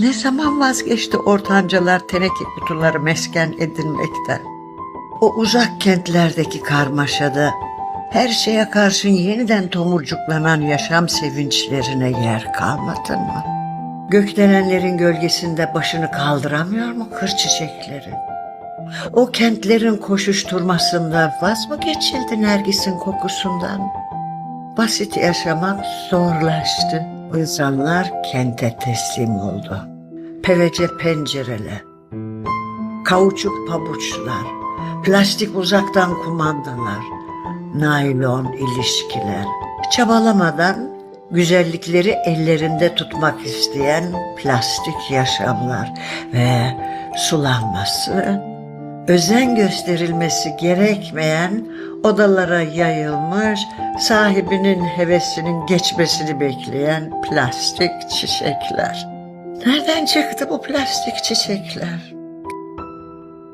Ne zaman vazgeçti ortancalar teneke kutuları mesken edinmekten? O uzak kentlerdeki karmaşada her şeye karşın yeniden tomurcuklanan yaşam sevinçlerine yer kalmadı mı? Gökdelenlerin gölgesinde başını kaldıramıyor mu kır çiçekleri? O kentlerin koşuşturmasında vaz mı geçildi Nergis'in kokusundan? Basit yaşamak zorlaştı. İnsanlar kente teslim oldu. Pevece pencereler, kauçuk pabuçlar, plastik uzaktan kumandalar, naylon ilişkiler, çabalamadan güzellikleri ellerinde tutmak isteyen plastik yaşamlar ve sulanması, özen gösterilmesi gerekmeyen odalara yayılmış, sahibinin hevesinin geçmesini bekleyen plastik çiçekler. Nereden çıktı bu plastik çiçekler?